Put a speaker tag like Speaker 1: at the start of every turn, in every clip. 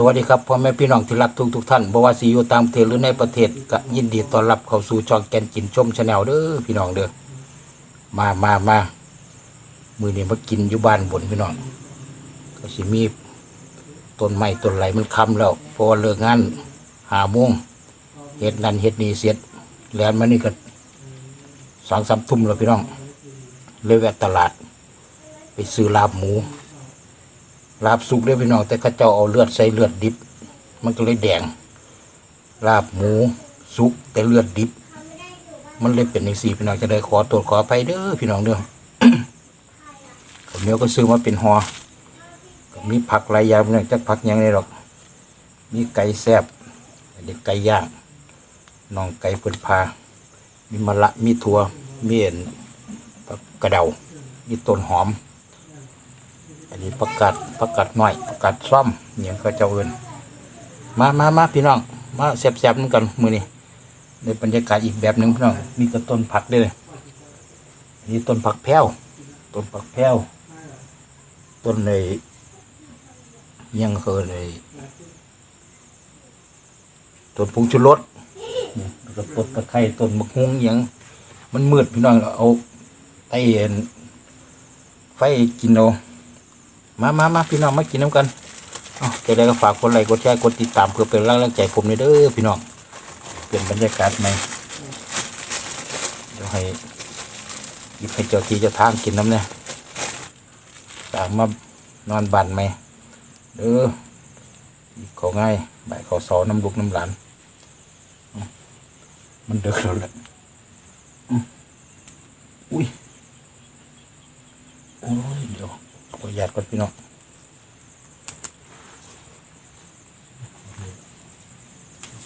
Speaker 1: สวัสดีครับพ่อแม่พี่น้องที่รักทุกทุกท่านบ่ว่าสิอยู่ตางประเทศหรือในประเทศก็ยินดีต้อนรับเข้าสู่ช่องแกนกินชมชาแนลเด้อพี่น้องเด้อมามามามือนี้มากินอยู่บ้านบนพี่น้อง ก็สิมีต้นไม้ต้นไหลมันค้ำแล้วพราะว่าเลิกงานหาโมงเฮ็ดนั่นเฮ็ดนี่เสร็จแล้วมานี่ก็สองสามทุ่มแล้วพี่น้องเลยแวะตลาด ไปซื้อลาบหมู ลาบสุกได้พี่น้องแต่ข้าเจ้าเอาเลือดใส่เลือดดิบ มันก็เลยแดง ลาบหมูสุกแต่เลือดดิบ มันเลยเป็นอย่างสี่พี่น้องจะได้ขอตรวจขอไปเด้อพี่น้องเด้อข้าวเหนียวก็ซื้อมาเป็นหอก็มีผักหลายอย่างเนี่ยจักผักยังไงหรอก มีไก่แซบอันนี้ไก่ย่างน้องไก่เปิดพา มีมะละมีถั่วมีเอ็นกระเดา มีต้นหอม นนี้ประกาศประกาศหน่อยประกาศซ่อมเนี่ยเขาเจ้าเอินมามามาพี่น้อง มาแซ่บๆนกันมือนี้ในบรรยากาศอีกแบบหนึ่งพี่น้อง มีกระต้นผักด้วยเลยนนี้ต้นผักแพ้วต้นผักแพ้วต้นในยังเคยในต้นผงชูรสนี่แล้วก็ต้นตะไคร้ต้นมะฮุงยังมันมืดพี่น้องเอาไอ้เอ็นไฟกินเอา มามามาพี่น้องมากินน้ำกันอ๋อจะได้ก็ฝากกดไลค์กดแชร์กดติดตามเพื่อเป็นกำลังใจผมเลยเด้อพี่น้องเปลี่ยนบรรยากาศใหม่เดี๋ยวให้หยิบให้เจ้าที่เจ้าทางกินน้ำเนี่ยตามมานอนบันไหมเด้อขาง่ายบ่ายขาสอน้ำลูกน้ำหลานมันเดือดแล้วแหละอืมอุ้ยโอ้ยเดี๋ยว ขออนุญาตก่อนพี่น้อง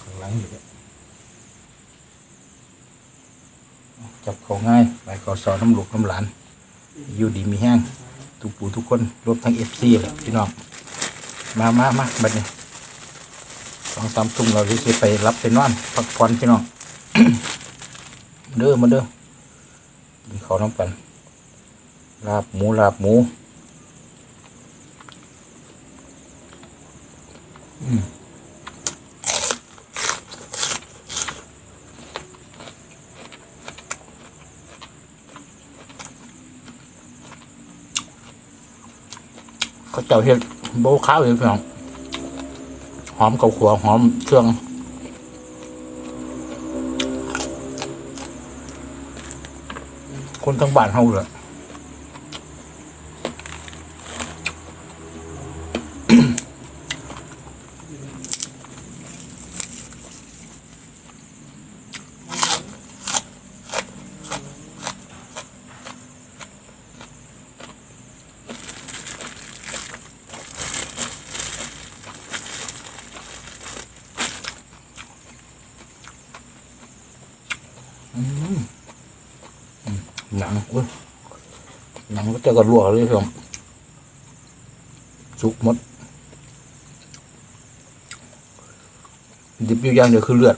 Speaker 1: ข้างหลังอยู่เนี่ยจับเขาง่ายไปขอสอนน้ำหลูกน้ำหลาน อยู่ดีมีแห้งทุกปู่ทุกคนรวมทั้งเอฟซีเลยพี่น้องมามามาบัดนี้สองสามทุ่มเราจะไปรับไปนอนพักผ่อนพี่น้องเด้อมาเด้อกินข้าวน้ำกันลาบหมูลาบหมู เขาเจ้าเห็ดโบข้าวเห็ดพี่น้องหอมกับขัวหอมเครื่องคนทั้งบ้านเฮาเลย หนังอุ้ยหนังก็จะกระลวกเลยครับซุกหมดดิบอยู่อย่างเดียวคือเลือด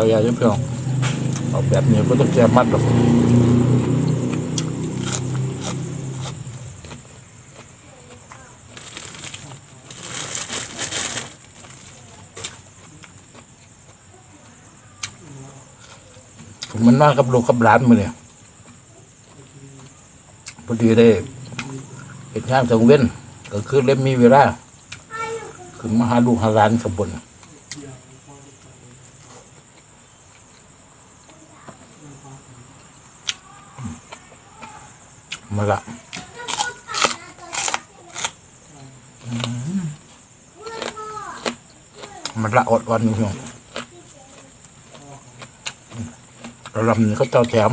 Speaker 1: ออยาตเพื่อนเอาแบบนี้ก็ต้องแก้มัดหรอกผมมันนอนกับลูกกับหลานมาเนี่ยพอดีได้เห็นงานสังเว้นก็คือเล่มมีเวลาคือมาหาลูกหาหลานกับบน มาละมันละอดวันนี้พี่น้องกระลำนี้เขาเจ้าแถม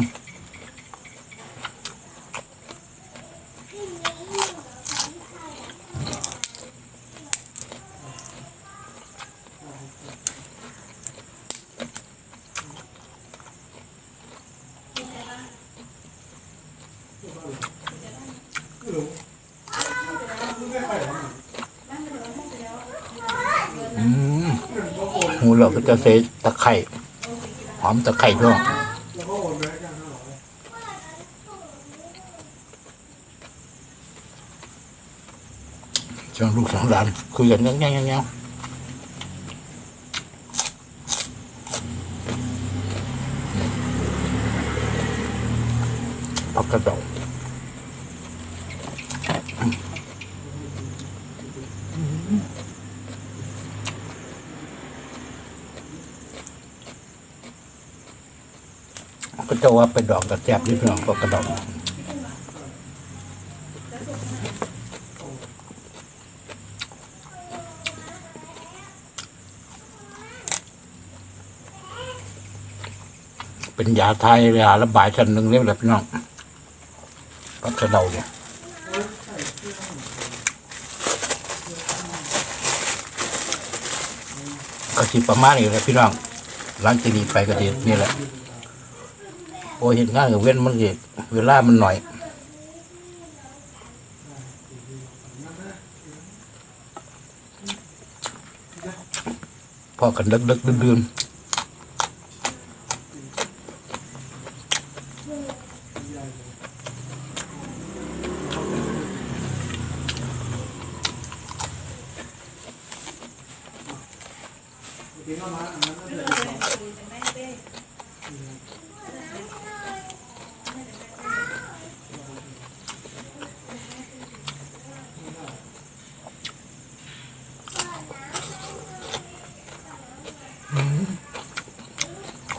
Speaker 1: หูเราก็จะใส่ตะไคร่หอมตะไคร่ด้วยช่างลูกสองหลานคุยกันยังยังยังยังพักกระเดา ก็จะว่าไปดอกกระแจบที่พี่น้องก็กระดองเป็นยาไทยยาระบายชันหนึ่งเรียบร้อยพี่น้องพักระเดาเนี่ยก็สิประมาณนี้แหละพี่น้องหลังจากนี้ไปก็ดีนี่แหละ โอ้เห็นงานกับเว้นมันเห็เวลามันหน่อยพอกันดึกดึกดื่นดื่น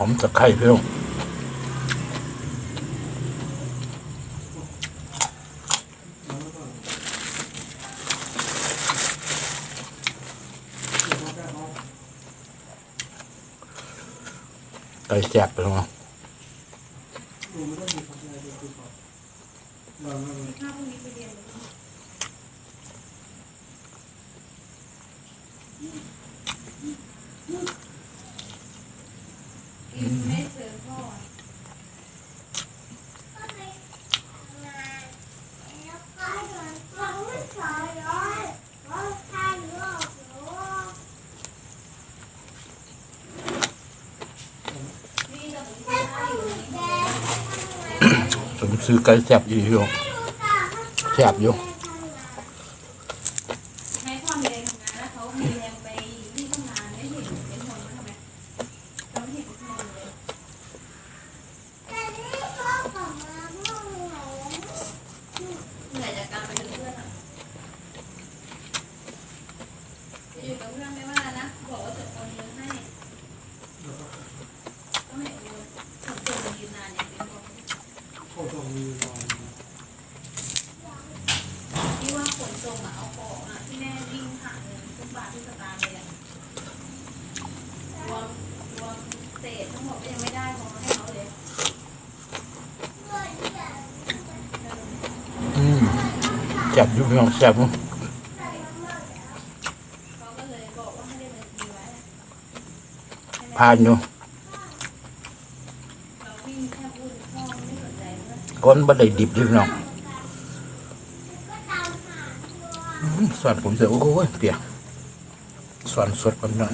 Speaker 1: หอมตะไคร้เพียวไก่แซ่บไปแล้วมั้งผม ซื้อไก่แซ่บอยู่แซ่บอยู่
Speaker 2: ให้ความแรงทำงานแล้วเขามีแรงไปที่ทำงานไม่เห็นเป็นคนทำไมเราไม่เห็นเป็นคนเลยเหนื่อยจากการไปเป็นเพื่อนอะจะอยู่กับเพื่อนไม่ว่านะบอกว่าจะโอนเงินให้ก็ไม่โอนส่งตัวยืนนานอย่างเป็นคน ที่ว่าขนส่งอะเอาของอะที่แม่วิ่งผ่านเงินทุกบาททุกสตางค์เลยอะรวมรวมเศษทั้งหมดก็ยังไม่ได้พอให้เขาเลย
Speaker 1: อืมแซ่บอยู่พี่น้องแซ่บยู่
Speaker 2: เขาก็เลยบอกว่าให้เล่นบัญชีไว้
Speaker 1: ผ่านอยู่
Speaker 2: เราวิ่งแค่พูดพ่อไม่สนใจเพื่ อน
Speaker 1: คนบ่ได้ดิบดิพี่น้องอืมสอนผมเสียโอ้ยเปียกสอนสดกันหน่อย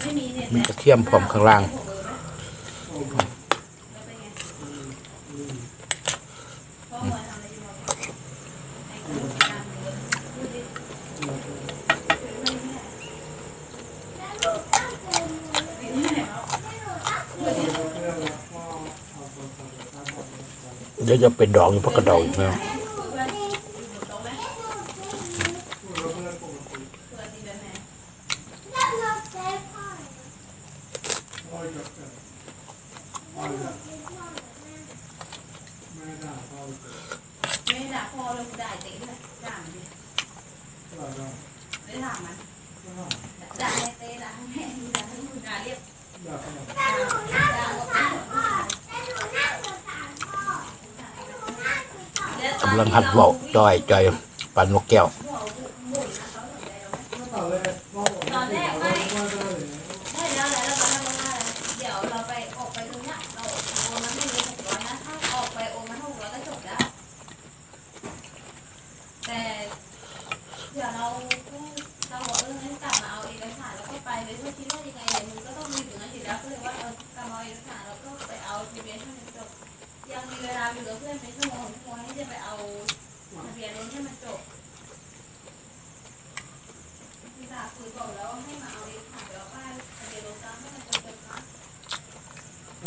Speaker 2: ไม่มีเน็ต
Speaker 1: มีกระเทียมพร้อมข้างล่าง
Speaker 2: พ่อมาทำอะไรอยู่บ้างไอ้คนงานเลยพูดดิไม่ได้เอา
Speaker 1: เดี๋ยวจะเป็นดอกอยู่พักกระดาอีกแล้ว
Speaker 2: เพื่อยู่ตรงไหมเพื่อนที่ กำ
Speaker 1: ลังหัดเบาจอยจอยปันนกแก้ว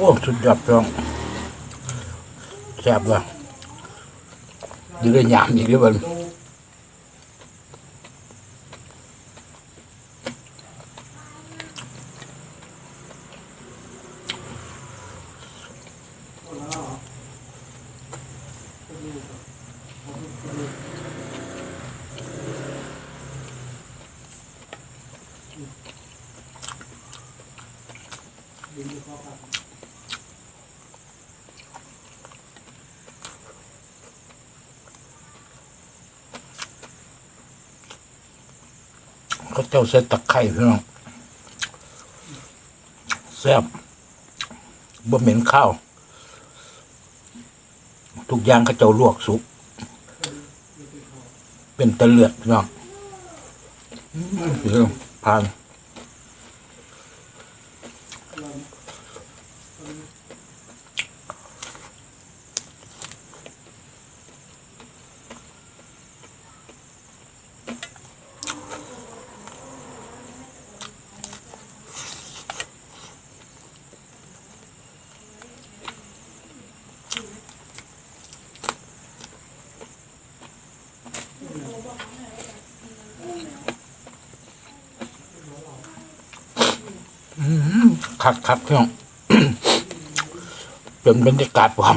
Speaker 2: โอ้สุดยอดพี่น้อ
Speaker 3: งแซ่
Speaker 1: บว่ะอยู่ได้ยามอีกด้วยบัน
Speaker 3: ดูหมดแล้วเหรอก็ดูก่อนเอาไปดูดูดูข้อกัน
Speaker 1: เขาเจ้าใส่ตะไคร้พี่น้องแซ่บบ่เหม็นข้าว ทุกอย่างเขาเจ้าลวกสุก เป็นตะเลือดพี่องอืมพี่น้องผ่าน คักคักพี่น้องเป็นบรรยากาศความ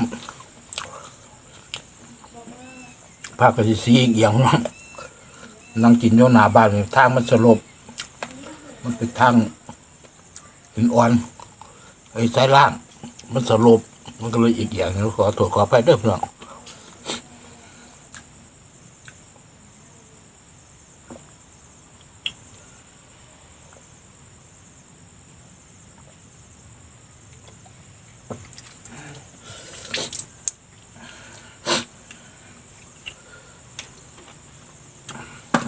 Speaker 1: ภาคกสิซีอีกอย่างน้องนั่งกินโยหนาบ้านนี่ทางมันสลบ มันเป็นทางหินอ่อนไอ้สายล่าง มันสลบ มันก็เลยอีกอย่างหนึงขอโทษขออภัยเด้อพี่อง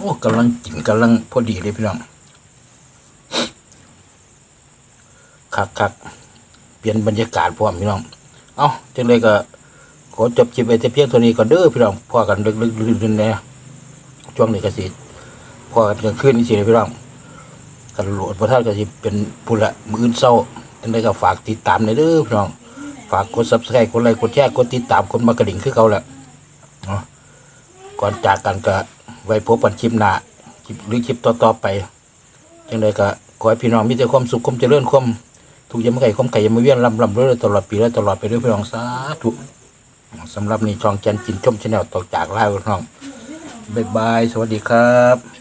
Speaker 1: อ้กำลังกินกำลังพอดีเลยพี่น้องคักคักเปลี่ยนบรรยากาศพร้อมพี่น้อง เอาจังเลยก็ขอจบคลิปไว้แต่เพียงเท่านี้ก่อนเด้อพี่น้องพอกันลึกๆลื่นๆนะช่วงนี้ก็สิพอกันกลางคืนนี่สิเลยพี่น้องกันโหลดพระท่านก็สิเป็นปุระมืออื่นเศร้าจังเลยก็ฝากติดตามในเด้อพี่น้อง ฝากกด subscribe กดไลค์กดแชร์กดติดตามกดมากระดิ่งคือเขาแหละเนาะก่อนจากกันก็ ไว้พบกันคลิปหน้าคลิปหรือคลิปต่อๆไปจังใดก็ขอให้พี่น้องมีแต่ความสุขความเจริญความทุกอยามไก่ความไก่ยามมาเวียนลำลำเรื่อยตลอดปีและตลอดไปด้วยพี่น้องสาธุสำหรับนี่ช่องแกนจินชมชาแนลต่อจากลาพี่น้องบ๊ายบาย สวัสดีครับ